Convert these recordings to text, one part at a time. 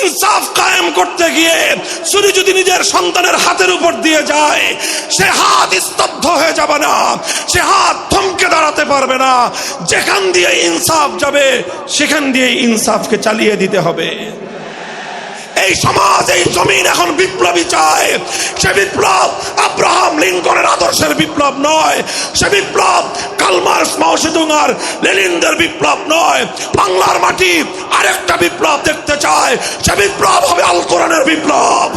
ইনসাফ কায়েম করতে গিয়ে ছুরি যদি নিজের সন্তানের হাতের উপর দিয়ে যায়, সে হাত স্তব্ধ হয়ে যাবে না, সে হাত থমকে দাঁড়াতে পারবে না। যেখান দিয়ে ইনসাফ যাবে, সেখান দিয়ে ইনসাফকে চালিয়ে দিতে হবে। এই সমাজ, এই জমিন এখন বিপ্লবী চায় সে বিপ্লব আব্রাহাম লিঙ্কনের আদর্শের বিপ্লব নয়। সে বিপ্লব কালমার্স মাওসেদুং আর লেনিনদের বিপ্লব নয়। বাংলার মাটি আরেকটা বিপ্লব দেখতে চায় সে বিপ্লব হবে আল কোরআনের বিপ্লব।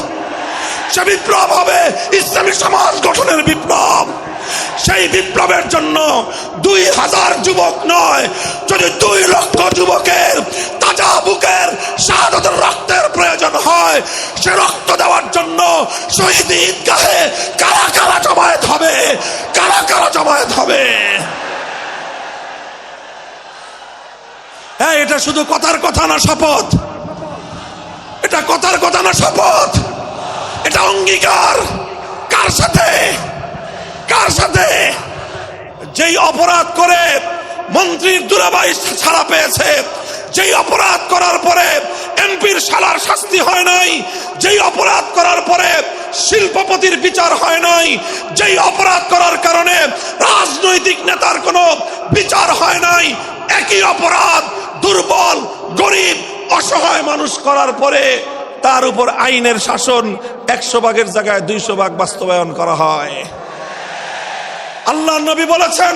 সে বিপ্লব হবে ইসলামী সমাজ গঠনের বিপ্লব। সেই বিপ্লবের জন্য দুই হাজার যুবক নয়, যদি দুই লক্ষ যুবকের তাজা বুকের সে রক্ত দেওয়ার জন্য শহীদ ঈদগাহে কারা কারা জমায়েত হবে? কারা কারা জমায়েত হবে? হ্যাঁ এটা শুধু কথার কথা না, শপথ। এটা কথার কথা না, শপথ। এটা অঙ্গীকার। কার সাথে? কার সাথে? যেই অপরাধ করে মন্ত্রীর দুরাবাই ছাড়া পেয়েছে, যেই অপরাধ করার পরে এমপির শালার শাস্তি হয় নাই। যেই অপরাধ করার পরে শিল্পপতির বিচার হয় নাই, যেই অপরাধ করার কারণে রাজনৈতিক নেতার কোনো বিচার হয় নাই, একই অপরাধ দুর্বল, গরিব, অসহায় মানুষ করার পরে তার উপর আইনের শাসন একশো ভাগের জায়গায় দুইশো ভাগ বাস্তবায়ন করা হয়। আল্লাহ নবী বলেছেন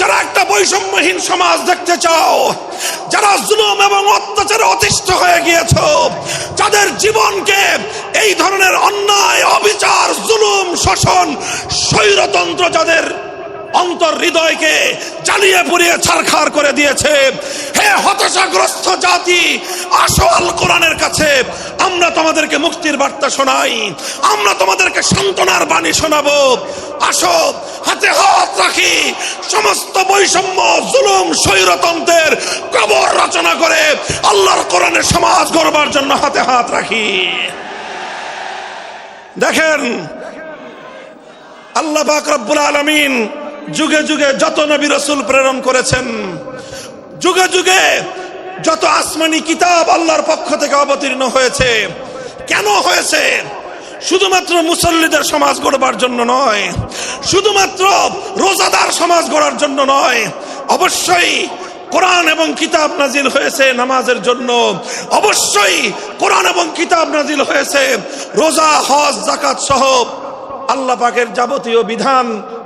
যারা একটা বৈষম্যহীন সমাজ দেখতে চাও, যারা জুলুম এবং অত্যাচারে অতিষ্ঠ হয়ে গিয়েছ, যাদের জীবনকে এই ধরনের অন্যায়, অবিচার, জুলুম, শোষণ, স্বৈরতন্ত্র যাদের অন্তর হৃদয়কে জ্বালিয়ে পুড়িয়ে ছারখার করে দিয়েছে হে হতাশাগ্রস্ত জাতি, আসো আল কোরআনের কাছে। আমরা তোমাদেরকে মুক্তির বার্তা শোনাই। আমরা তোমাদেরকে সান্ত্বনার বাণী শোনাবো। আসো, হাতে হাত রাখি। সমস্ত বৈষম্য, জুলুম, স্বৈরতন্ত্রের কবর রচনা করে আল্লাহর কোরআনের সমাজ গড়বার জন্য হাতে হাত রাখি। দেখেন, আল্লাহ পাক রব্বুল আলামিন যুগে যুগে যত নবী রসুল প্রেরণ করেছেন যুগে যুগে যত আসমানি কিতাব আল্লাহর পক্ষ থেকে অবতীর্ণ হয়েছে, কেন হয়েছে? শুধুমাত্র মুসল্লিদের সমাজ গড়বার জন্য নয়, শুধুমাত্র রোজাদার সমাজ গড়ার জন্য নয়, অবশ্যই কোরআন এবং কিতাব নাজিল হয়েছে নামাজের জন্য, অবশ্যই কোরআন এবং কিতাব নাজিল হয়েছে, রোজা, হজ জাকাত সহ আল্লাহ পাকের যাবতীয় বিধান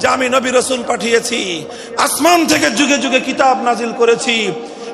যে আমি নবী রসুল পাঠিয়েছি। আসমান থেকে যুগে যুগে কিতাব নাজিল করেছি।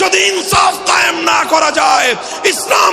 যদি ইনসাফ কায়েম না করা যায় ইসলাম